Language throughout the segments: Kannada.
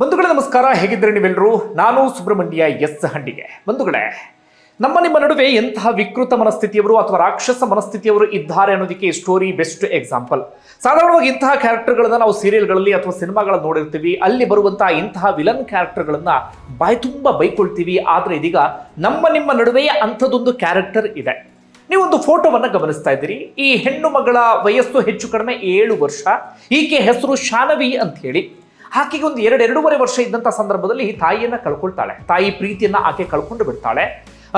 ಬಂಧುಗಳೇ, ನಮಸ್ಕಾರ. ಹೇಗಿದ್ದರೆ ನೀವೆಲ್ಲರೂ? ನಾನು ಸುಬ್ರಹ್ಮಣ್ಯ ಎಸ್ ಹಂಡಿಗೆ ಬಂಧುಗಳೇ, ನಮ್ಮ ನಿಮ್ಮ ನಡುವೆ ಎಂತಹ ವಿಕೃತ ಮನಸ್ಥಿತಿಯವರು ಅಥವಾ ರಾಕ್ಷಸ ಮನಸ್ಥಿತಿಯವರು ಇದ್ದಾರೆ ಅನ್ನೋದಕ್ಕೆ ಈ ಸ್ಟೋರಿ ಬೆಸ್ಟ್ ಎಕ್ಸಾಂಪಲ್ ಸಾಧಾರಣವಾಗಿ ಇಂತಹ ಕ್ಯಾರೆಕ್ಟರ್ಗಳನ್ನು ನಾವು ಸೀರಿಯಲ್ಗಳಲ್ಲಿ ಅಥವಾ ಸಿನಿಮಾಗಳಲ್ಲಿ ನೋಡಿರ್ತೀವಿ. ಅಲ್ಲಿ ಬರುವಂತಹ ಇಂತಹ ವಿಲನ್ ಕ್ಯಾರೆಕ್ಟರ್ಗಳನ್ನು ಬಾಯಿ ತುಂಬ ಬೈಕೊಳ್ತೀವಿ. ಆದರೆ ಇದೀಗ ನಮ್ಮ ನಿಮ್ಮ ನಡುವೆಯೇ ಅಂಥದ್ದೊಂದು ಕ್ಯಾರೆಕ್ಟರ್ ಇದೆ. ನೀವೊಂದು ಫೋಟೋವನ್ನು ಗಮನಿಸ್ತಾ ಇದ್ದೀರಿ. ಈ ಹೆಣ್ಣು ಮಗಳ ವಯಸ್ಸು ಹೆಚ್ಚು ಕಡಿಮೆ ಏಳು ವರ್ಷ. ಈಕೆ ಹೆಸರು ಶಾನವಿ ಅಂತ ಹೇಳಿ. ಆಕೆಗೆ ಒಂದು ಎರಡು ಎರಡೂವರೆ ವರ್ಷ ಇದ್ದಂಥ ಸಂದರ್ಭದಲ್ಲಿ ತಾಯಿಯನ್ನ ಕಳ್ಕೊಳ್ತಾಳೆ. ತಾಯಿ ಪ್ರೀತಿಯನ್ನ ಆಕೆ ಕಳ್ಕೊಂಡು ಬಿಡ್ತಾಳೆ.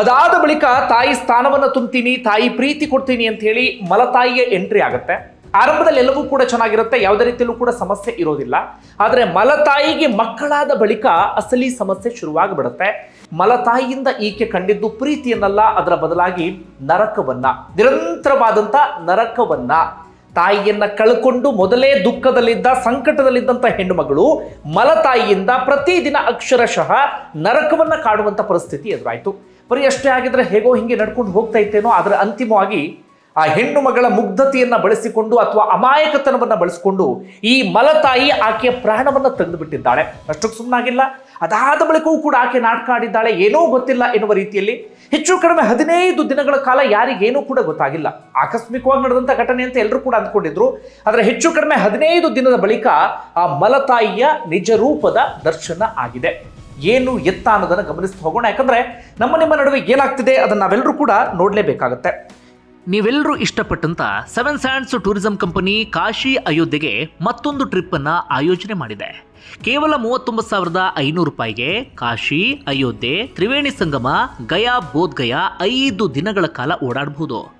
ಅದಾದ ಬಳಿಕ ತಾಯಿ ಸ್ಥಾನವನ್ನ ತುಂಬ್ತೀನಿ, ತಾಯಿ ಪ್ರೀತಿ ಕೊಡ್ತೀನಿ ಅಂತ ಹೇಳಿ ಮಲತಾಯಿಯ ಎಂಟ್ರಿ ಆಗುತ್ತೆ. ಆರಂಭದಲ್ಲಿ ಎಲ್ಲವೂ ಕೂಡ ಚೆನ್ನಾಗಿರುತ್ತೆ, ಯಾವುದೇ ರೀತಿಯಲ್ಲೂ ಕೂಡ ಸಮಸ್ಯೆ ಇರೋದಿಲ್ಲ. ಆದರೆ ಮಲತಾಯಿಗೆ ಮಕ್ಕಳಾದ ಬಳಿಕ ಅಸಲಿ ಸಮಸ್ಯೆ ಶುರುವಾಗಿಬಿಡುತ್ತೆ. ಮಲತಾಯಿಯಿಂದ ಈಕೆ ಕಂಡಿದ್ದು ಪ್ರೀತಿಯನ್ನಲ್ಲ, ಅದರ ಬದಲಾಗಿ ನರಕವನ್ನ ನಿರಂತರವಾದಂಥ ನರಕವನ್ನ. ತಾಯಿಯನ್ನ ಕಳ್ಕೊಂಡು ಮೊದಲೇ ದುಃಖದಲ್ಲಿದ್ದ ಸಂಕಟದಲ್ಲಿದ್ದಂಥ ಹೆಣ್ಣು ಮಗಳು ಮಲತಾಯಿಯಿಂದ ಪ್ರತಿದಿನ ಅಕ್ಷರಶಃ ನರಕವನ್ನ ಕಾಡುವಂಥ ಪರಿಸ್ಥಿತಿ ಎದುರಾಯಿತು. ಬರೀ ಅಷ್ಟೇ ಆಗಿದ್ರೆ ಹೇಗೋ ಹಿಂಗೆ ನಡ್ಕೊಂಡು ಹೋಗ್ತಾ ಇತ್ತೇನೋ, ಆದರೆ ಅಂತಿಮವಾಗಿ ಆ ಹೆಣ್ಣು ಮಗಳ ಮುಗ್ಧತೆಯನ್ನು ಬಳಸಿಕೊಂಡು ಅಥವಾ ಅಮಾಯಕತನವನ್ನು ಬಳಸಿಕೊಂಡು ಈ ಮಲತಾಯಿ ಆಕೆಯ ಪ್ರಾಣವನ್ನು ತೆಗೆದು ಬಿಟ್ಟಿದ್ದಾಳೆ ಅಷ್ಟಕ್ಕೆ ಸುಮ್ಮನಾಗಿಲ್ಲ ಅದಾದ ಬಳಿಕವೂ ಕೂಡ ಆಕೆ ನಾಟಕ ಆಡಿದ್ದಾಳೆ. ಏನೋ ಗೊತ್ತಿಲ್ಲ ಎನ್ನುವ ರೀತಿಯಲ್ಲಿ ಹೆಚ್ಚು ಕಡಿಮೆ ಹದಿನೈದು ದಿನಗಳ ಕಾಲ ಯಾರಿಗೇನೂ ಕೂಡ ಗೊತ್ತಾಗಿಲ್ಲ. ಆಕಸ್ಮಿಕವಾಗಿ ನಡೆದಂಥ ಘಟನೆ ಅಂತ ಎಲ್ಲರೂ ಕೂಡ ಅಂದ್ಕೊಂಡಿದ್ರು. ಆದರೆ ಹೆಚ್ಚು ಕಡಿಮೆ ಹದಿನೈದು ದಿನದ ಬಳಿಕ ಆ ಮಲತಾಯಿಯ ನಿಜ ರೂಪದ ದರ್ಶನ ಆಗಿದೆ. ಏನು ಎತ್ತ ಅನ್ನೋದನ್ನು ಗಮನಿಸ್ತಾ ಹೋಗೋಣ. ಯಾಕಂದ್ರೆ ನಮ್ಮ ನಿಮ್ಮ ನಡುವೆ ಏನಾಗ್ತಿದೆ ಅದನ್ನು ನಾವೆಲ್ಲರೂ ಕೂಡ ನೋಡಲೇಬೇಕಾಗತ್ತೆ. ನೀವೆಲ್ಲರೂ ಇಷ್ಟಪಟ್ಟಂತ seven sands tourism company Kashi ಅಯೋಧ್ಯೆಗೆ ಮತ್ತೊಂದು ಟ್ರಿಪ್ ಅನ್ನ ಆಯೋಜನೆ ಮಾಡಿದೆ. ಕೇವಲ ಮೂವತ್ತೊಂಬತ್ತು ಸಾವಿರದ ಐನೂರು ರೂಪಾಯಿಗೆ ಕಾಶಿ, ಅಯೋಧ್ಯೆ, ತ್ರಿವೇಣಿ ಸಂಗಮ, ಗಯಾ, ಬೋಧ್ ಗಯಾ ಐದು ದಿನಗಳ ಕಾಲ ಓಡಾಡಬಹುದು.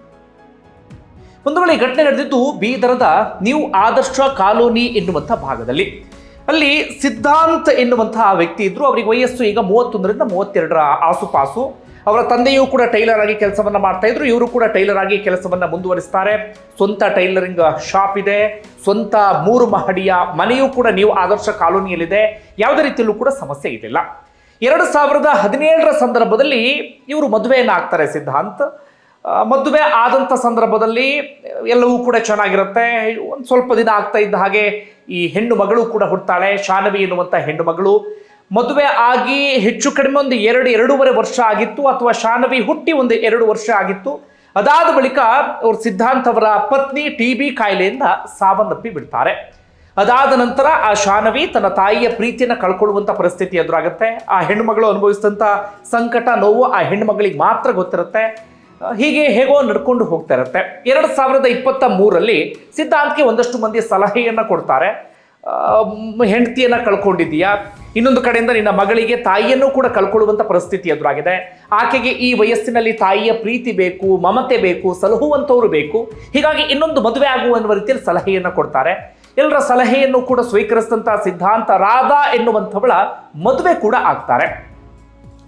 ಒಂದು ವೇಳೆ ಘಟನೆ ನಡೆದಿದ್ದು ಬೀದರದ ನ್ಯೂ ಆದರ್ಶ ಕಾಲೋನಿ ಎನ್ನುವಂಥ ಭಾಗದಲ್ಲಿ. ಅಲ್ಲಿ ಸಿದ್ಧಾಂತ್ ಎನ್ನುವಂತಹ ವ್ಯಕ್ತಿ ಇದ್ರು, ಅವರಿಗೆ ವಯಸ್ಸು ಈಗ ಮೂವತ್ತೊಂದರಿಂದ ಮೂವತ್ತೆರಡರ ಆಸುಪಾಸು. ಅವರ ತಂದೆಯೂ ಕೂಡ ಟೈಲರ್ ಆಗಿ ಕೆಲಸವನ್ನ ಮಾಡ್ತಾ ಇದ್ರು, ಇವರು ಕೂಡ ಟೈಲರ್ ಆಗಿ ಕೆಲಸವನ್ನ ಮುಂದುವರಿಸ್ತಾರೆ. ಸ್ವಂತ ಟೈಲರಿಂಗ್ ಶಾಪ್ ಇದೆ, ಸ್ವಂತ ಮೂರು ಮಹಡಿಯ ಮನೆಯೂ ಕೂಡ ನೀವು ಆದರ್ಶ ಕಾಲೋನಿಯಲ್ಲಿದೆ, ಯಾವುದೇ ರೀತಿಯಲ್ಲೂ ಕೂಡ ಸಮಸ್ಯೆ ಇರಲಿಲ್ಲ. ಎರಡು ಸಾವಿರದ ಹದಿನೇಳರ ಸಂದರ್ಭದಲ್ಲಿ ಇವರು ಮದುವೆಯನ್ನು ಆಗ್ತಾರೆ ಸಿದ್ಧಾಂತ್. ಮದುವೆ ಆದಂಥ ಸಂದರ್ಭದಲ್ಲಿ ಎಲ್ಲವೂ ಕೂಡ ಚೆನ್ನಾಗಿರುತ್ತೆ. ಒಂದು ಸ್ವಲ್ಪ ದಿನ ಆಗ್ತಾ ಇದ್ದ ಹಾಗೆ ಈ ಹೆಣ್ಣು ಮಗಳು ಕೂಡ ಹುಡ್ತಾಳೆ ಶಾನವಿ ಎನ್ನುವಂಥ ಹೆಣ್ಣು ಮಗಳು. ಮದುವೆ ಆಗಿ ಹೆಚ್ಚು ಕಡಿಮೆ ಒಂದು ಎರಡು, ಎರಡೂವರೆ ವರ್ಷ ಆಗಿತ್ತು ಅಥವಾ ಶಾನವಿ ಹುಟ್ಟಿ ಒಂದು ಎರಡು ವರ್ಷ ಆಗಿತ್ತು. ಅದಾದ ಬಳಿಕ ಅವ್ರ ಸಿದ್ಧಾಂತ್ ಅವರ ಪತ್ನಿ ಟಿ ಬಿ ಕಾಯಿಲೆಯಿಂದ ಸಾವನ್ನಪ್ಪಿ ಬಿಡ್ತಾರೆ. ಅದಾದ ನಂತರ ಆ ಶಾನವಿ ತನ್ನ ತಾಯಿಯ ಪ್ರೀತಿಯನ್ನು ಕಳ್ಕೊಳ್ಳುವಂಥ ಪರಿಸ್ಥಿತಿ ಎದುರಾಗುತ್ತೆ. ಆ ಹೆಣ್ಣುಮಗಳು ಅನುಭವಿಸಿದಂಥ ಸಂಕಟ, ನೋವು ಆ ಹೆಣ್ಣುಮಗಳಿಗೆ ಮಾತ್ರ ಗೊತ್ತಿರುತ್ತೆ. ಹೀಗೆ ಹೇಗೋ ನಡ್ಕೊಂಡು ಹೋಗ್ತಾ ಇರುತ್ತೆ. ಎರಡು ಸಾವಿರದ ಇಪ್ಪತ್ತ ಮೂರಲ್ಲಿ ಸಿದ್ಧಾಂತ್ಗೆ ಒಂದಷ್ಟು ಮಂದಿ ಸಲಹೆಯನ್ನು ಕೊಡ್ತಾರೆ. ಹೆಂಡತಿಯನ್ನು ಕಳ್ಕೊಂಡಿದ್ದೀಯಾ? ಇನ್ನೊಂದು ಕಡೆಯಿಂದ ನಿನ್ನ ಮಗಳಿಗೆ ತಾಯಿಯನ್ನು ಕೂಡ ಕಳ್ಕೊಳ್ಳುವಂಥ ಪರಿಸ್ಥಿತಿ ಎದುರಾಗಿದೆ. ಆಕೆಗೆ ಈ ವಯಸ್ಸಿನಲ್ಲಿ ತಾಯಿಯ ಪ್ರೀತಿ ಬೇಕು, ಮಮತೆ ಬೇಕು ಸಲಹುವಂಥವ್ರು ಬೇಕು. ಹೀಗಾಗಿ ಇನ್ನೊಂದು ಮದುವೆ ಆಗುವ ಅನ್ನುವ ರೀತಿಯಲ್ಲಿ ಸಲಹೆಯನ್ನು ಕೊಡ್ತಾರೆ. ಎಲ್ಲರ ಸಲಹೆಯನ್ನು ಕೂಡ ಸ್ವೀಕರಿಸಿದಂಥ ಸಿದ್ಧಾಂತ ರಾಧಾ ಎನ್ನುವಂಥವಳ ಮದುವೆ ಕೂಡ ಆಗ್ತಾರೆ.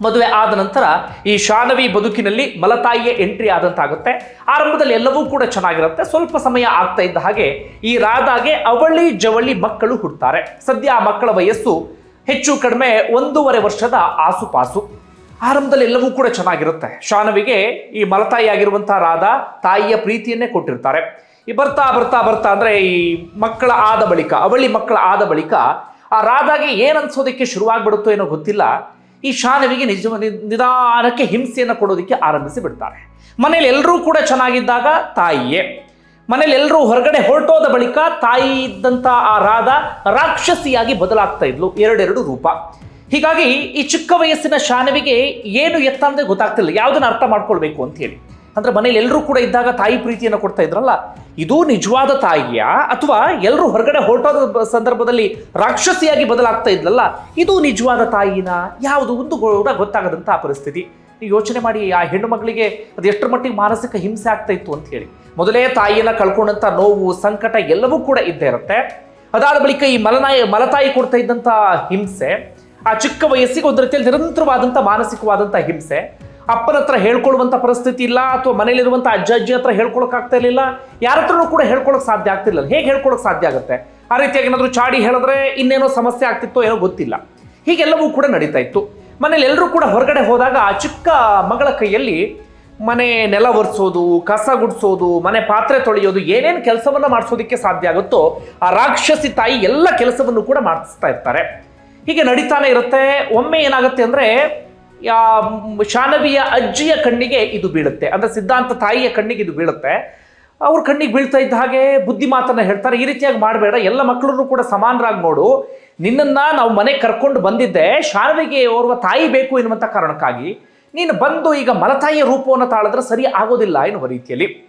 ಮದುವೆ ಆದ ನಂತರ ಈ ಶಾನವಿ ಬದುಕಿನಲ್ಲಿ ಮಲತಾಯಿಯ ಎಂಟ್ರಿ ಆದಂತಾಗುತ್ತೆ. ಆರಂಭದಲ್ಲಿ ಎಲ್ಲವೂ ಕೂಡ ಚೆನ್ನಾಗಿರುತ್ತೆ. ಸ್ವಲ್ಪ ಸಮಯ ಆಗ್ತಾ ಇದ್ದ ಹಾಗೆ ಈ ರಾಧಾಗೆ ಅವಳಿ ಜವಳಿ ಮಕ್ಕಳು ಹುಡ್ತಾರೆ. ಸದ್ಯ ಆ ಮಕ್ಕಳ ವಯಸ್ಸು ಹೆಚ್ಚು ಕಡಿಮೆ ಒಂದೂವರೆ ವರ್ಷದ ಆಸುಪಾಸು. ಆರಂಭದಲ್ಲಿ ಎಲ್ಲವೂ ಕೂಡ ಚೆನ್ನಾಗಿರುತ್ತೆ. ಶಾನವಿಗೆ ಈ ಮಲತಾಯಿ ಆಗಿರುವಂತಹ ರಾಧಾ ತಾಯಿಯ ಪ್ರೀತಿಯನ್ನೇ ಕೊಟ್ಟಿರ್ತಾರೆ. ಈ ಬರ್ತಾ ಬರ್ತಾ ಬರ್ತಾ ಅಂದ್ರೆ ಈ ಮಕ್ಕಳ ಆದ ಬಳಿಕ, ಅವಳಿ ಮಕ್ಕಳ ಆದ ಬಳಿಕ ಆ ರಾಧಾಗೆ ಏನು ಅನ್ಸೋದಕ್ಕೆ ಶುರುವಾಗ್ಬಿಡುತ್ತೋ ಏನೋ ಗೊತ್ತಿಲ್ಲ. ಈ ಶಾನವಿಗೆ ನಿಜ ನಿಧಾನಕ್ಕೆ ಹಿಂಸೆಯನ್ನು ಕೊಡೋದಕ್ಕೆ ಆರಂಭಿಸಿ ಬಿಡ್ತಾರೆ. ಮನೇಲಿ ಎಲ್ಲರೂ ಕೂಡ ಚೆನ್ನಾಗಿದ್ದಾಗ ತಾಯಿಯೇ. ಮನೇಲಿ ಎಲ್ಲರೂ ಹೊರಗಡೆ ಹೊರಟೋದ ಬಳಿಕ ತಾಯಿ ಇದ್ದಂಥ ಆ ರಾಧ ರಾಕ್ಷಸಿಯಾಗಿ ಬದಲಾಗ್ತಾ ಇದ್ಲು, ಎರಡೆರಡು ರೂಪ. ಹೀಗಾಗಿ ಈ ಚಿಕ್ಕ ವಯಸ್ಸಿನ ಶಾನವಿಗೆ ಏನು ಎತ್ತ ಅಂದ್ರೆ ಗೊತ್ತಾಗ್ತಿಲ್ಲ, ಯಾವುದನ್ನು ಅರ್ಥ ಮಾಡ್ಕೊಳ್ಬೇಕು ಅಂತ ಹೇಳಿ. ಅಂದ್ರೆ ಮನೇಲಿ ಎಲ್ಲರೂ ಕೂಡ ಇದ್ದಾಗ ತಾಯಿ ಪ್ರೀತಿಯನ್ನು ಕೊಡ್ತಾ ಇದ್ರಲ್ಲ ಇದು ನಿಜವಾದ ತಾಯಿಯ? ಅಥವಾ ಎಲ್ಲರೂ ಹೊರಗಡೆ ಹೊರಟೋದ ಸಂದರ್ಭದಲ್ಲಿ ರಾಕ್ಷಸಿಯಾಗಿ ಬದಲಾಗ್ತಾ ಇದ್ಲಲ್ಲ, ಇದು ನಿಜವಾದ ತಾಯಿನ? ಯಾವುದು? ಒಂದು ಕೂಡ ಗೊತ್ತಾಗದಂತಹ ಪರಿಸ್ಥಿತಿ. ನೀವು ಯೋಚನೆ ಮಾಡಿ ಆ ಹೆಣ್ಣು ಮಗಳಿಗೆ ಅದು ಎಷ್ಟರ ಮಟ್ಟಿಗೆ ಮಾನಸಿಕ ಹಿಂಸೆ ಆಗ್ತಾ ಇತ್ತು ಅಂತ ಹೇಳಿ. ಮೊದಲೇ ತಾಯಿಯನ್ನ ಕಳ್ಕೊಂಡಂತ ನೋವು, ಸಂಕಟ ಎಲ್ಲವೂ ಕೂಡ ಇದ್ದೇ ಇರುತ್ತೆ. ಅದಾದ ಬಳಿಕ ಈ ಮಲನಾಯಿ, ಮಲತಾಯಿ ಕೊಡ್ತಾ ಇದ್ದಂಥ ಹಿಂಸೆ, ಆ ಚಿಕ್ಕ ವಯಸ್ಸಿಗೆ ಒಂದು ರೀತಿಯಲ್ಲಿ ನಿರಂತರವಾದಂಥ ಮಾನಸಿಕವಾದಂಥ ಹಿಂಸೆ ಅಪ್ಪನ ಹತ್ರ ಹೇಳ್ಕೊಳ್ಳುವಂಥ ಪರಿಸ್ಥಿತಿ ಇಲ್ಲ, ಅಥವಾ ಮನೇಲಿರುವಂಥ ಅಜ್ಜ ಅಜ್ಜಿ ಹತ್ರ ಹೇಳ್ಕೊಳಕ್ ಆಗ್ತಾ ಇರಲಿಲ್ಲ, ಯಾರ ಹತ್ರನೂ ಕೂಡ ಹೇಳ್ಕೊಳಕ್ಕೆ ಸಾಧ್ಯ ಆಗ್ತಿರಲಿಲ್ಲ. ಹೇಗೆ ಹೇಳ್ಕೊಳಕ್ಕೆ ಸಾಧ್ಯ ಆಗುತ್ತೆ? ಆ ರೀತಿಯಾಗಿ ಏನಾದರೂ ಚಾಡಿ ಹೇಳಿದ್ರೆ ಇನ್ನೇನೋ ಸಮಸ್ಯೆ ಆಗ್ತಿತ್ತೋ ಏನೋ ಗೊತ್ತಿಲ್ಲ. ಹೀಗೆಲ್ಲವೂ ಕೂಡ ನಡೀತಾ ಇತ್ತು. ಮನೇಲಿ ಎಲ್ಲರೂ ಕೂಡ ಹೊರಗಡೆ ಹೋದಾಗ ಆ ಚಿಕ್ಕ ಮಗಳ ಕೈಯಲ್ಲಿ ಮನೆ ನೆಲ ಒರೆಸೋದು, ಕಸ ಗುಡಿಸೋದು, ಮನೆ ಪಾತ್ರೆ ತೊಳೆಯೋದು, ಏನೇನು ಕೆಲಸವನ್ನು ಮಾಡಿಸೋದಕ್ಕೆ ಸಾಧ್ಯ ಆಗುತ್ತೋ ಆ ರಾಕ್ಷಸಿ ತಾಯಿ ಎಲ್ಲ ಕೆಲಸವನ್ನು ಕೂಡ ಮಾಡಿಸ್ತಾ ಇರ್ತಾರೆ. ಹೀಗೆ ನಡೀತಾನೆ ಇರುತ್ತೆ. ಒಮ್ಮೆ ಏನಾಗುತ್ತೆ ಅಂದ್ರೆ ಶಾನವಿಯ ಅಜ್ಜಿಯ ಕಣ್ಣಿಗೆ ಇದು ಬೀಳುತ್ತೆ. ಅಂದ್ರೆ ಸಿದ್ಧಾಂತ ತಾಯಿಯ ಕಣ್ಣಿಗೆ ಇದು ಬೀಳುತ್ತೆ. ಅವ್ರ ಕಣ್ಣಿಗೆ ಬೀಳ್ತಾ ಇದ್ದ ಹಾಗೆ ಬುದ್ಧಿ ಮಾತನ್ನ ಹೇಳ್ತಾರೆ. ಈ ರೀತಿಯಾಗಿ ಮಾಡಬೇಡ. ಎಲ್ಲ ಮಕ್ಕಳನ್ನು ಕೂಡ ಸಮಾನರಾಗಿ ನೋಡು. ನಿನ್ನನ್ನ ನಾವು ಮನೆಗೆ ಕರ್ಕೊಂಡು ಬಂದಿದ್ದೆ. ಶಾನವಿಗೆ ಓರ್ವ ತಾಯಿ ಬೇಕು ಎನ್ನುವಂಥ ಕಾರಣಕ್ಕಾಗಿ ನೀನು ಬಂದು ಈಗ ಮಲತಾಯಿಯ ರೂಪವನ್ನು ತಾಳಿದ್ರೆ ಸರಿ ಆಗೋದಿಲ್ಲ ಎನ್ನುವ ರೀತಿಯಲ್ಲಿ.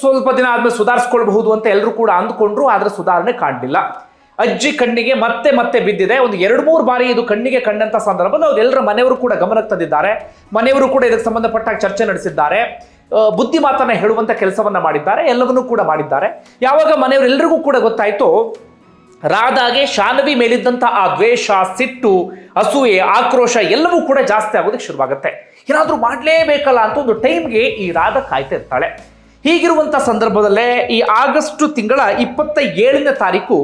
ಸ್ವಲ್ಪ ದಿನ ಆದಮೇಲೆ ಸುಧಾರಿಸ್ಕೊಳ್ಬಹುದು ಅಂತ ಎಲ್ಲರೂ ಕೂಡ ಅಂದ್ಕೊಂಡ್ರು. ಆದ್ರೆ ಸುಧಾರಣೆ ಕಾಣಲಿಲ್ಲ. ಅಜ್ಜಿ ಕಣ್ಣಿಗೆ ಮತ್ತೆ ಮತ್ತೆ ಬಿದ್ದಿದೆ. ಒಂದು ಎರಡು ಮೂರು ಬಾರಿ ಇದು ಕಣ್ಣಿಗೆ ಕಂಡಂತ ಸಂದರ್ಭದಲ್ಲಿ ಎಲ್ಲರ ಮನೆಯವರು ಕೂಡ ಗಮನಕ್ಕೆ ತಂದಿದ್ದಾರೆ. ಮನೆಯವರು ಕೂಡ ಇದಕ್ಕೆ ಸಂಬಂಧಪಟ್ಟ ಚರ್ಚೆ ನಡೆಸಿದ್ದಾರೆ. ಬುದ್ಧಿ ಮಾತನ್ನ ಹೇಳುವಂತ ಕೆಲಸವನ್ನ ಮಾಡಿದ್ದಾರೆ. ಎಲ್ಲವನ್ನೂ ಕೂಡ ಮಾಡಿದ್ದಾರೆ. ಯಾವಾಗ ಮನೆಯವರೆಲ್ಲರಿಗೂ ಕೂಡ ಗೊತ್ತಾಯ್ತು, ರಾಧಾಗೆ ಶಾನವಿ ಮೇಲಿದ್ದಂಥ ಆ ದ್ವೇಷ, ಸಿಟ್ಟು, ಅಸೂಯೆ, ಆಕ್ರೋಶ ಎಲ್ಲವೂ ಕೂಡ ಜಾಸ್ತಿ ಆಗೋದಕ್ಕೆ ಶುರುವಾಗುತ್ತೆ. ಏನಾದರೂ ಮಾಡಲೇಬೇಕಲ್ಲ ಅಂತ ಒಂದು ಟೈಮ್ಗೆ ಈ ರಾಧಾ ಕಾಯ್ತಾ ಇರ್ತಾಳೆ. ಹೀಗಿರುವಂಥ ಸಂದರ್ಭದಲ್ಲೇ ಈ ಆಗಸ್ಟ್ ತಿಂಗಳ ಇಪ್ಪತ್ತ ಏಳನೇ ತಾರೀಕು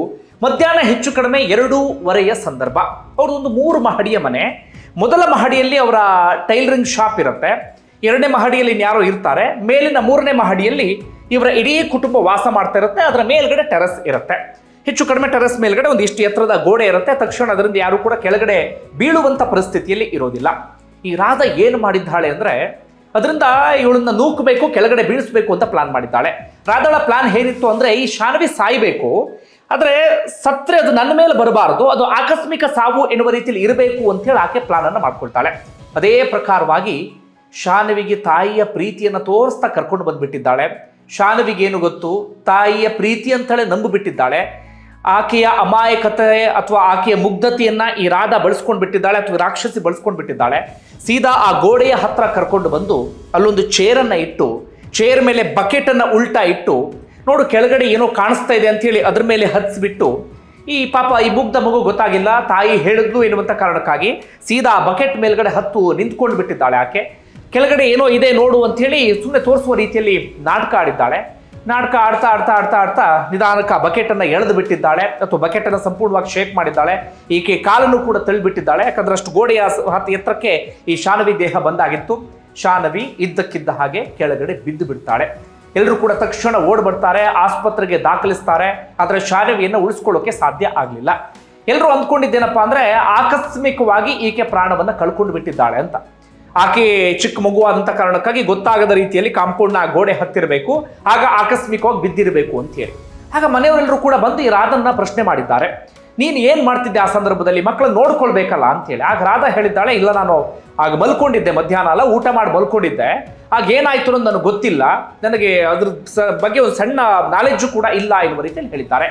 ಮಧ್ಯಾಹ್ನ ಹೆಚ್ಚು ಕಡಿಮೆ ಎರಡೂವರೆಯ ಸಂದರ್ಭ. ಅವ್ರದ್ದೊಂದು ಮೂರು ಮಹಡಿಯ ಮನೆ. ಮೊದಲ ಮಹಡಿಯಲ್ಲಿ ಅವರ ಟೈಲರಿಂಗ್ ಶಾಪ್ ಇರುತ್ತೆ. ಎರಡನೇ ಮಹಡಿಯಲ್ಲಿ ಇನ್ಯಾರೋ ಇರ್ತಾರೆ. ಮೇಲಿನ ಮೂರನೇ ಮಹಡಿಯಲ್ಲಿ ಇವರ ಇಡೀ ಕುಟುಂಬ ವಾಸ ಮಾಡ್ತಾ ಇರುತ್ತೆ. ಅದರ ಮೇಲ್ಗಡೆ ಟೆರಸ್ ಇರುತ್ತೆ. ಹೆಚ್ಚು ಕಡಿಮೆ ಟೆರಸ್ ಮೇಲ್ಗಡೆ ಒಂದು ಇಷ್ಟು ಎತ್ತರದ ಗೋಡೆ ಇರುತ್ತೆ. ತಕ್ಷಣ ಅದರಿಂದ ಯಾರು ಕೂಡ ಕೆಳಗಡೆ ಬೀಳುವಂತ ಪರಿಸ್ಥಿತಿಯಲ್ಲಿ ಇರೋದಿಲ್ಲ. ಈ ರಾಧ ಏನು ಮಾಡಿದ್ದಾಳೆ ಅಂದ್ರೆ, ಅದರಿಂದ ಇವಳನ್ನ ನೂಕಬೇಕು, ಕೆಳಗಡೆ ಬೀಳಿಸಬೇಕು ಅಂತ ಪ್ಲಾನ್ ಮಾಡಿದ್ದಾಳೆ. ರಾಧಳ ಪ್ಲಾನ್ ಏನಿತ್ತು ಅಂದ್ರೆ, ಈ ಶಾನವಿ ಸಾಯ್ಬೇಕು. ಆದ್ರೆ ಸತ್ರೆ ಅದು ನನ್ನ ಮೇಲೆ ಬರಬಾರದು, ಅದು ಆಕಸ್ಮಿಕ ಸಾವು ಎನ್ನುವ ರೀತಿಯಲ್ಲಿ ಇರಬೇಕು ಅಂತ ಹೇಳಿ ಆಕೆ ಪ್ಲಾನನ್ನು ಮಾಡ್ಕೊಳ್ತಾಳೆ. ಅದೇ ಪ್ರಕಾರವಾಗಿ ಶಾನವಿಗೆ ತಾಯಿಯ ಪ್ರೀತಿಯನ್ನು ತೋರಿಸ್ತಾ ಕರ್ಕೊಂಡು ಬಂದುಬಿಟ್ಟಿದ್ದಾಳೆ. ಶಾನವಿಗೆ ಏನು ಗೊತ್ತು? ತಾಯಿಯ ಪ್ರೀತಿ ನಂಬು ನಂಬಿಬಿಟ್ಟಿದ್ದಾಳೆ. ಆಕೆಯ ಅಮಾಯಕತೆ ಅಥವಾ ಆಕೆಯ ಮುಗ್ಧತೆಯನ್ನು ಈ ರಾಧ ಬಳಸ್ಕೊಂಡು ಬಿಟ್ಟಿದ್ದಾಳೆ ಅಥವಾ ರಾಕ್ಷಸಿ ಬಳಸ್ಕೊಂಡು ಬಿಟ್ಟಿದ್ದಾಳೆ. ಸೀದಾ ಆ ಗೋಡೆಯ ಹತ್ರ ಕರ್ಕೊಂಡು ಬಂದು ಅಲ್ಲೊಂದು ಚೇರನ್ನು ಇಟ್ಟು ಚೇರ್ ಮೇಲೆ ಬಕೆಟನ್ನು ಉಲ್ಟಾ ಇಟ್ಟು ನೋಡು, ಕೆಳಗಡೆ ಏನೋ ಕಾಣಿಸ್ತಾ ಇದೆ ಅಂತ ಹೇಳಿ ಅದ್ರ ಮೇಲೆ ಹತ್ಸಿಬಿಟ್ಟು, ಈ ಪಾಪ ಈ ಮುಗ್ಧ ಮಗು ಗೊತ್ತಾಗಿಲ್ಲ, ತಾಯಿ ಹೇಳಿದ್ಲು ಎನ್ನುವಂಥ ಕಾರಣಕ್ಕಾಗಿ ಸೀದಾ ಬಕೆಟ್ ಮೇಲ್ಗಡೆ ಹತ್ತು ನಿಂತ್ಕೊಂಡು ಬಿಟ್ಟಿದ್ದಾಳೆ ಆಕೆ. ಕೆಳಗಡೆ ಏನೋ ಇದೆ ನೋಡು ಅಂತ ಹೇಳಿ ಸುಮ್ಮನೆ ತೋರಿಸುವ ರೀತಿಯಲ್ಲಿ ನಾಟಕ ಆಡಿದ್ದಾಳೆ. ನಾಟಕ ಆಡ್ತಾ ಆಡ್ತಾ ಆಡ್ತಾ ಆಡ್ತಾ ನಿಧಾನಕ್ಕೆ ಆ ಬಕೆಟ್ ಅನ್ನ ಎಳೆದು ಬಿಟ್ಟಿದ್ದಾಳೆ, ಅಥವಾ ಬಕೆಟನ್ನು ಸಂಪೂರ್ಣವಾಗಿ ಶೇಕ್ ಮಾಡಿದ್ದಾಳೆ. ಈಕೆ ಕಾಲನ್ನು ಕೂಡ ತಳ್ಳಿಬಿಟ್ಟಿದ್ದಾಳೆ, ಯಾಕಂದ್ರೆ ಅಷ್ಟು ಗೋಡೆಯ ಎತ್ತರಕ್ಕೆ ಈ ಶಾನವಿ ದೇಹ ಬಂದಾಗಿತ್ತು. ಶಾನವಿ ಇದ್ದಕ್ಕಿದ್ದ ಹಾಗೆ ಕೆಳಗಡೆ ಬಿದ್ದು ಬಿಡ್ತಾಳೆ. ಎಲ್ಲರೂ ಕೂಡ ತಕ್ಷಣ ಓಡ್ ಬರ್ತಾರೆ, ಆಸ್ಪತ್ರೆಗೆ ದಾಖಲಿಸ್ತಾರೆ. ಆದರೆ ಶಾರವಿಯನ್ನು ಉಳಿಸ್ಕೊಳ್ಳೋಕೆ ಸಾಧ್ಯ ಆಗಲಿಲ್ಲ. ಎಲ್ಲರೂ ಅಂದ್ಕೊಂಡಿದ್ದೇನಪ್ಪ ಅಂದ್ರೆ ಆಕಸ್ಮಿಕವಾಗಿ ಈಕೆ ಪ್ರಾಣವನ್ನ ಕಳ್ಕೊಂಡು ಬಿಟ್ಟಿದ್ದಾಳೆ ಅಂತ. ಆಕೆ ಚಿಕ್ಕ ಮಗುವಾದಂಥ ಕಾರಣಕ್ಕಾಗಿ ಗೊತ್ತಾಗದ ರೀತಿಯಲ್ಲಿ ಕಾಂಪೌಂಡ್ನ ಗೋಡೆ ಹತ್ತಿರಬೇಕು. ಆಗ ಆಕಸ್ಮಿಕವಾಗಿ ಬಿದ್ದಿರಬೇಕು ಅಂತ ಹೇಳಿ. ಆಗ ಮನೆಯವರೆಲ್ಲರೂ ಕೂಡ ಬಂದು ಈ ರಾಧನ್ನ ಪ್ರಶ್ನೆ ಮಾಡಿದ್ದಾರೆ. ನೀನು ಏನು ಮಾಡ್ತಿದ್ದೆ ಆ ಸಂದರ್ಭದಲ್ಲಿ? ಮಕ್ಕಳನ್ನ ನೋಡ್ಕೊಳ್ಬೇಕಲ್ಲ ಅಂತೇಳಿ. ಆಗ ರಾಧಾ ಹೇಳಿದ್ದಾಳೆ, ಇಲ್ಲ, ನಾನು ಆಗ ಮಲ್ಕೊಂಡಿದ್ದೆ ಮಧ್ಯಾಹ್ನ ಅಲ್ಲ, ಊಟ ಮಾಡಿ ಮಲ್ಕೊಂಡಿದ್ದೆ. ಆಗ ಏನಾಯ್ತು ಅನ್ನೋದು ನನಗೆ ಗೊತ್ತಿಲ್ಲ. ನನಗೆ ಅದ್ರ ಬಗ್ಗೆ ಒಂದು ಸಣ್ಣ ನಾಲೆಡ್ಜು ಕೂಡ ಇಲ್ಲ ಎನ್ನುವ ರೀತಿಯಲ್ಲಿ ಹೇಳಿದ್ದಾರೆ.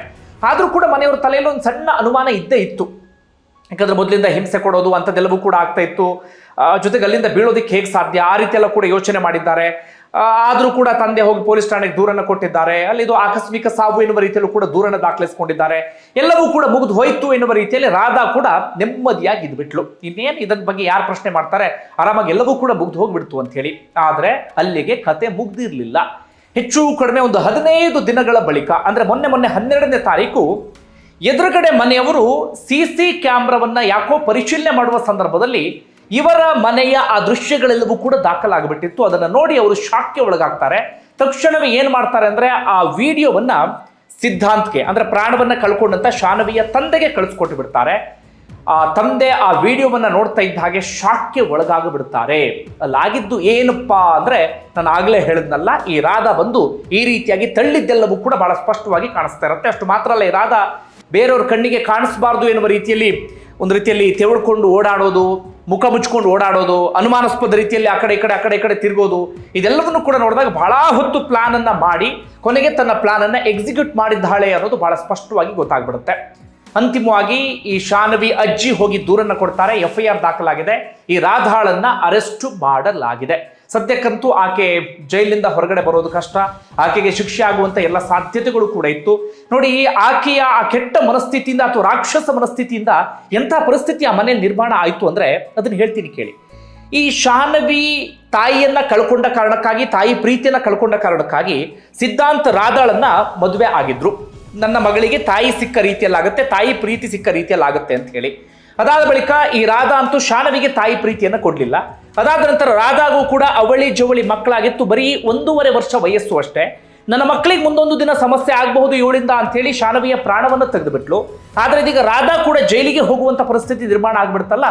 ಆದರೂ ಕೂಡ ಮನೆಯವರ ತಲೆಯಲ್ಲಿ ಒಂದು ಸಣ್ಣ ಅನುಮಾನ ಇದ್ದೇ ಇತ್ತು. ಯಾಕಂದ್ರೆ ಮೊದಲಿಂದ ಹಿಂಸೆ ಕೊಡೋದು ಅಂಥದ್ದೆಲ್ಲವೂ ಕೂಡ ಆಗ್ತಾ ಇತ್ತು. ಜೊತೆಗೆ ಅಲ್ಲಿಂದ ಬೀಳೋದಕ್ಕೆ ಹೇಗೆ ಸಾಧ್ಯ? ಆ ರೀತಿಯೆಲ್ಲ ಕೂಡ ಯೋಚನೆ ಮಾಡಿದ್ದಾರೆ. ಆದರೂ ಕೂಡ ತಂದೆ ಹೋಗಿ ಪೊಲೀಸ್ ಠಾಣೆಗೆ ದೂರನ್ನ ಕೊಟ್ಟಿದ್ದಾರೆ. ಅಲ್ಲಿ ಇದು ಆಕಸ್ಮಿಕ ಸಾವು ಎನ್ನುವ ರೀತಿಯಲ್ಲೂ ಕೂಡ ದೂರನ್ನ ದಾಖಲಿಸಿಕೊಂಡಿದ್ದಾರೆ. ಎಲ್ಲವೂ ಕೂಡ ಮುಗಿದು ಹೋಯ್ತು ಎನ್ನುವ ರೀತಿಯಲ್ಲಿ ರಾಧಾ ಕೂಡ ನೆಮ್ಮದಿಯಾಗಿ ಇದ್ಬಿಟ್ಲು ಇನ್ನೇನು ಇದನ್ ಬಗ್ಗೆ ಯಾರು ಪ್ರಶ್ನೆ ಮಾಡ್ತಾರೆ? ಆರಾಮಾಗಿ ಎಲ್ಲವೂ ಕೂಡ ಮುಗಿದು ಹೋಗ್ಬಿಡ್ತು ಅಂತ ಹೇಳಿ. ಆದರೆ ಅಲ್ಲಿಗೆ ಕತೆ ಮುಗ್ದಿರ್ಲಿಲ್ಲ. ಹೆಚ್ಚು ಕಡಿಮೆ ಒಂದು ಹದಿನೈದು ದಿನಗಳ ಬಳಿಕ, ಅಂದ್ರೆ ಮೊನ್ನೆ ಮೊನ್ನೆ ಹನ್ನೆರಡನೇ ತಾರೀಕು, ಎದುರುಗಡೆ ಮನೆಯವರು ಸಿ ಸಿ ಕ್ಯಾಮ್ರಾವನ್ನ ಯಾಕೋ ಪರಿಶೀಲನೆ ಮಾಡುವ ಸಂದರ್ಭದಲ್ಲಿ ಇವರ ಮನೆಯ ಆ ದೃಶ್ಯಗಳೆಲ್ಲವೂ ಕೂಡ ದಾಖಲಾಗಿಬಿಟ್ಟಿತ್ತು. ಅದನ್ನು ನೋಡಿ ಅವರು ಶಾಕ್ಗೆ ಒಳಗಾಗ್ತಾರೆ. ತಕ್ಷಣವೇ ಏನು ಮಾಡ್ತಾರೆ ಅಂದರೆ ಆ ವಿಡಿಯೋವನ್ನು ಸಿದ್ಧಾಂತ್ಗೆ, ಅಂದರೆ ಪ್ರಾಣವನ್ನು ಕಳ್ಕೊಂಡಂಥ ಶಾನವಿಯ ತಂದೆಗೆ ಕಳಿಸ್ಕೊಟ್ಟು ಬಿಡ್ತಾರೆ. ಆ ತಂದೆ ಆ ವಿಡಿಯೋವನ್ನು ನೋಡ್ತಾ ಇದ್ದ ಹಾಗೆ ಶಾಕ್ಗೆ ಒಳಗಾಗಿಬಿಡ್ತಾರೆ. ಅಲ್ಲಾಗಿದ್ದು ಏನಪ್ಪಾ ಅಂದರೆ ನಾನು ಆಗಲೇ ಹೇಳಿದ್ನಲ್ಲ, ಈ ರಾಧ ಬಂದು ಈ ರೀತಿಯಾಗಿ ತಳ್ಳಿದ್ದೆಲ್ಲವೂ ಕೂಡ ಭಾಳ ಸ್ಪಷ್ಟವಾಗಿ ಕಾಣಿಸ್ತಾ ಇರುತ್ತೆ. ಅಷ್ಟು ಮಾತ್ರ ಅಲ್ಲ, ಈ ರಾಧ ಬೇರೆಯವ್ರ ಕಣ್ಣಿಗೆ ಕಾಣಿಸ್ಬಾರ್ದು ಎನ್ನುವ ರೀತಿಯಲ್ಲಿ, ಒಂದು ರೀತಿಯಲ್ಲಿ ತೆವಳ್ಕೊಂಡು ಓಡಾಡೋದು ಮುಖ ಮುಚ್ಕೊಂಡು ಓಡಾಡೋದು, ಅನುಮಾನಾಸ್ಪದ ರೀತಿಯಲ್ಲಿ ಆ ಕಡೆ ಈ ಕಡೆ, ಆ ಕಡೆ ಈ ಕಡೆ ತಿರುಗೋದು, ಇದೆಲ್ಲವನ್ನು ಕೂಡ ನೋಡಿದಾಗ ಬಹಳ ಹೊತ್ತು ಪ್ಲಾನ್ ಅನ್ನ ಮಾಡಿ, ಕೊನೆಗೆ ತನ್ನ ಪ್ಲಾನ್ ಅನ್ನ ಎಕ್ಸಿಕ್ಯೂಟ್ ಮಾಡಿದ್ದಾಳೆ ಅನ್ನೋದು ಬಹಳ ಸ್ಪಷ್ಟವಾಗಿ ಗೊತ್ತಾಗ್ಬಿಡುತ್ತೆ. ಅಂತಿಮವಾಗಿ ಈ ಶಾನವಿ ಅಜ್ಜಿ ಹೋಗಿ ದೂರನ್ನ ಕೊಡ್ತಾರೆ ಎಫ್ ಐ ಆರ್ ದಾಖಲಾಗಿದೆ. ಈ ರಾಧಾಳನ್ನ ಅರೆಸ್ಟ್ ಮಾಡಲಾಗಿದೆ. ಸದ್ಯಕ್ಕಂತೂ ಆಕೆ ಜೈಲಿಂದ ಹೊರಗಡೆ ಬರೋದು ಕಷ್ಟ, ಆಕೆಗೆ ಶಿಕ್ಷೆ ಆಗುವಂಥ ಎಲ್ಲ ಸಾಧ್ಯತೆಗಳು ಕೂಡ ಇತ್ತು. ನೋಡಿ ಆಕೆಯ ಆ ಕೆಟ್ಟ ಮನಸ್ಥಿತಿಯಿಂದ ಅಥವಾ ರಾಕ್ಷಸ ಮನಸ್ಥಿತಿಯಿಂದ ಎಂಥ ಪರಿಸ್ಥಿತಿ ಆ ಮನೆ ನಿರ್ಮಾಣ ಆಯಿತು ಅಂದರೆ ಅದನ್ನು ಹೇಳ್ತೀನಿ ಕೇಳಿ. ಈ ಶಾನವಿ ತಾಯಿಯನ್ನ ಕಳ್ಕೊಂಡ ಕಾರಣಕ್ಕಾಗಿ, ತಾಯಿ ಪ್ರೀತಿಯನ್ನ ಕಳ್ಕೊಂಡ ಕಾರಣಕ್ಕಾಗಿ ಸಿದ್ಧಾಂತ ರಾಧಾಳನ್ನ ಮದುವೆ ಆಗಿದ್ರು. ನನ್ನ ಮಗಳಿಗೆ ತಾಯಿ ಸಿಕ್ಕ ರೀತಿಯಲ್ಲಾಗುತ್ತೆ, ತಾಯಿ ಪ್ರೀತಿ ಸಿಕ್ಕ ರೀತಿಯಲ್ಲಾಗುತ್ತೆ ಅಂತ ಹೇಳಿ. ಅದಾದ ಬಳಿಕ ಈ ರಾಧಾ ಅಂತೂ ಶಾನವಿಗೆ ತಾಯಿ ಪ್ರೀತಿಯನ್ನು ಕೊಡ್ಲಿಲ್ಲ. ಅದಾದ ನಂತರ ರಾಧಾಗೂ ಕೂಡ ಅವಳಿ ಜವಳಿ ಮಕ್ಕಳಾಗಿತ್ತು. ಬರೀ ಒಂದೂವರೆ ವರ್ಷ ವಯಸ್ಸು ಅಷ್ಟೇ. ನನ್ನ ಮಕ್ಕಳಿಗೆ ಮುಂದೊಂದು ದಿನ ಸಮಸ್ಯೆ ಆಗಬಹುದು ಇವಳಿಂದ ಅಂತೇಳಿ ಶಾನವಿಯ ಪ್ರಾಣವನ್ನು ತೆಗೆದುಬಿಟ್ಲು. ಆದರೆ ಇದೀಗ ರಾಧಾ ಕೂಡ ಜೈಲಿಗೆ ಹೋಗುವಂತ ಪರಿಸ್ಥಿತಿ ನಿರ್ಮಾಣ ಆಗ್ಬಿಡ್ತಲ್ಲ?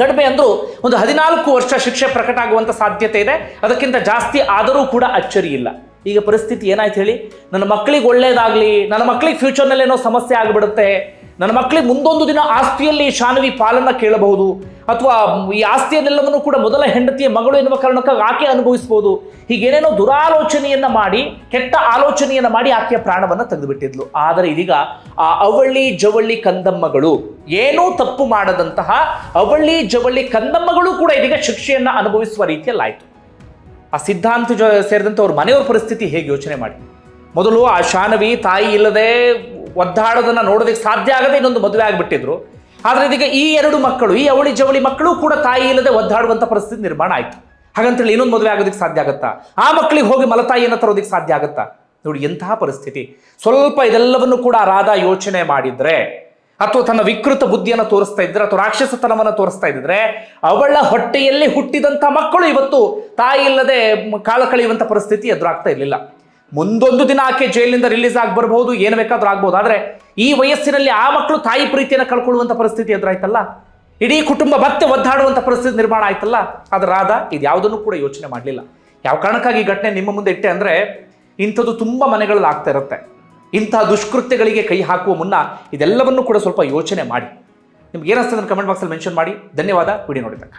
ಕಡಿಮೆ ಅಂದ್ರೂ ಒಂದು ಹದಿನಾಲ್ಕು ವರ್ಷ ಶಿಕ್ಷೆ ಪ್ರಕಟ ಆಗುವಂತ ಸಾಧ್ಯತೆ ಇದೆ. ಅದಕ್ಕಿಂತ ಜಾಸ್ತಿ ಆದರೂ ಕೂಡ ಅಚ್ಚರಿ ಇಲ್ಲ. ಈಗ ಪರಿಸ್ಥಿತಿ ಏನಾಯ್ತು ಹೇಳಿ? ನನ್ನ ಮಕ್ಕಳಿಗೆ ಒಳ್ಳೇದಾಗ್ಲಿ, ನನ್ನ ಮಕ್ಕಳಿಗೆ ಫ್ಯೂಚರ್ನಲ್ಲೇನೋ ಸಮಸ್ಯೆ ಆಗಿಬಿಡುತ್ತೆ. ನನ್ನ ಮಕ್ಕಳಿಗೆ ಮುಂದೊಂದು ದಿನ ಆಸ್ತಿಯಲ್ಲಿ ಶಾನವಿ ಪಾಲನ್ನ ಕೇಳಬಹುದು. ಅಥವಾ ಈ ಆಸ್ತಿಯನ್ನೆಲ್ಲವನ್ನು ಕೂಡ ಮೊದಲ ಹೆಂಡತಿಯ ಮಗಳು ಎನ್ನುವ ಕಾರಣಕ್ಕಾಗಿ ಆಕೆ ಅನುಭವಿಸಬಹುದು ಹೀಗೇನೇನೋ ದುರಾಲೋಚನೆಯನ್ನ ಮಾಡಿ, ಕೆಟ್ಟ ಆಲೋಚನೆಯನ್ನ ಮಾಡಿ ಆಕೆಯ ಪ್ರಾಣವನ್ನ ತೆಗೆದುಬಿಟ್ಟಿದ್ಲು. ಆದರೆ ಇದೀಗ ಆ ಅವಳ್ಳಿ ಜವಳ್ಳಿ ಕಂದಮ್ಮಗಳು ಏನೂ ತಪ್ಪು ಮಾಡದಂತಹ ಅವಳ್ಳಿ ಜವಳ್ಳಿ ಕಂದಮ್ಮಗಳು ಕೂಡ ಇದೀಗ ಶಿಕ್ಷೆಯನ್ನ ಅನುಭವಿಸುವ ರೀತಿಯಲ್ಲಾಯಿತು. ಆ ಸಿದ್ಧಾಂತ ಜೊ ಸೇರಿದಂತೆ ಅವ್ರ ಮನೆಯವ್ರ ಪರಿಸ್ಥಿತಿ ಹೇಗೆ ಯೋಚನೆ ಮಾಡಿ. ಮೊದಲು ಆ ಶಾನವಿ ತಾಯಿ ಇಲ್ಲದೆ ಒದ್ದಾಡೋದನ್ನು ನೋಡೋದಕ್ಕೆ ಸಾಧ್ಯ ಆಗದೆ ಇನ್ನೊಂದು ಮದುವೆ ಆಗಿಬಿಟ್ಟಿದ್ರು. ಆದ್ರೆ ಇದೀಗ ಈ ಎರಡು ಮಕ್ಕಳು, ಈ ಅವಳಿ ಜವಳಿ ಮಕ್ಕಳು ಕೂಡ ತಾಯಿ ಇಲ್ಲದೆ ಒದ್ದಾಡುವಂಥ ಪರಿಸ್ಥಿತಿ ನಿರ್ಮಾಣ ಆಯ್ತು. ಹಾಗಂತೇಳಿ ಇನ್ನೊಂದು ಮದುವೆ ಆಗೋದಕ್ಕೆ ಸಾಧ್ಯ ಆಗುತ್ತಾ? ಆ ಮಕ್ಕಳಿಗೆ ಹೋಗಿ ಮಲತಾಯಿಯನ್ನು ತರೋದಕ್ಕೆ ಸಾಧ್ಯ ಆಗುತ್ತಾ? ನೋಡಿ, ಎಂತಹ ಪರಿಸ್ಥಿತಿ. ಸ್ವಲ್ಪ ಇದೆಲ್ಲವನ್ನು ಕೂಡ ರಾಧಾ ಯೋಚನೆ ಮಾಡಿದರೆ, ಅಥವಾ ತನ್ನ ವಿಕೃತ ಬುದ್ಧಿಯನ್ನು ತೋರಿಸ್ತಾ ಇದ್ರೆ, ಅಥವಾ ರಾಕ್ಷಸತನವನ್ನು ತೋರಿಸ್ತಾ ಇದ್ರೆ, ಅವಳ ಹೊಟ್ಟೆಯಲ್ಲಿ ಹುಟ್ಟಿದಂಥ ಮಕ್ಕಳು ಇವತ್ತು ತಾಯಿ ಇಲ್ಲದೆ ಕಾಲ ಕಳೆಯುವಂಥ ಪರಿಸ್ಥಿತಿ ಎದುರಾಗ್ತಾ ಇರಲಿಲ್ಲ. ಮುಂದೊಂದು ದಿನ ಆಕೆ ಜೈಲಿನಿಂದ ರಿಲೀಸ್ ಆಗಿ ಬರಬಹುದು, ಏನು ಬೇಕಾದ್ರೂ ಆಗ್ಬೋದು. ಆದರೆ ಈ ವಯಸ್ಸಿನಲ್ಲಿ ಆ ಮಕ್ಕಳು ತಾಯಿ ಪ್ರೀತಿಯನ್ನು ಕಳ್ಕೊಳ್ಳುವಂಥ ಪರಿಸ್ಥಿತಿ ಎದುರಾಯ್ತಲ್ಲ? ಇಡೀ ಕುಟುಂಬ ಮತ್ತೆ ಒದ್ದಾಡುವಂಥ ಪರಿಸ್ಥಿತಿ ನಿರ್ಮಾಣ ಆಯ್ತಲ್ಲ? ಆದ್ರೆ ರಾಧ, ಇದು ಯಾವುದನ್ನು ಕೂಡ ಯೋಚನೆ ಮಾಡಲಿಲ್ಲ. ಯಾವ ಕಾರಣಕ್ಕಾಗಿ ಘಟನೆ ನಿಮ್ಮ ಮುಂದೆ ಇಟ್ಟೆ ಅಂದರೆ ಇಂಥದ್ದು ತುಂಬ ಮನೆಗಳಲ್ಲಿ ಆಗ್ತಾ ಇರುತ್ತೆ. ಇಂತಹ ದುಷ್ಕೃತ್ಯಗಳಿಗೆ ಕೈ ಹಾಕುವ ಮುನ್ನ ಇದೆಲ್ಲವನ್ನು ಕೂಡ ಸ್ವಲ್ಪ ಯೋಚನೆ ಮಾಡಿ. ನಿಮ್ಗೆ ಏನಿಸ್ತದೆ ಕಮೆಂಟ್ ಬಾಕ್ಸಲ್ಲಿ ಮೆನ್ಷನ್ ಮಾಡಿ. ಧನ್ಯವಾದ. ವಿಡಿಯೋ ನೋಡಿದ್ದಕ್ಕೆ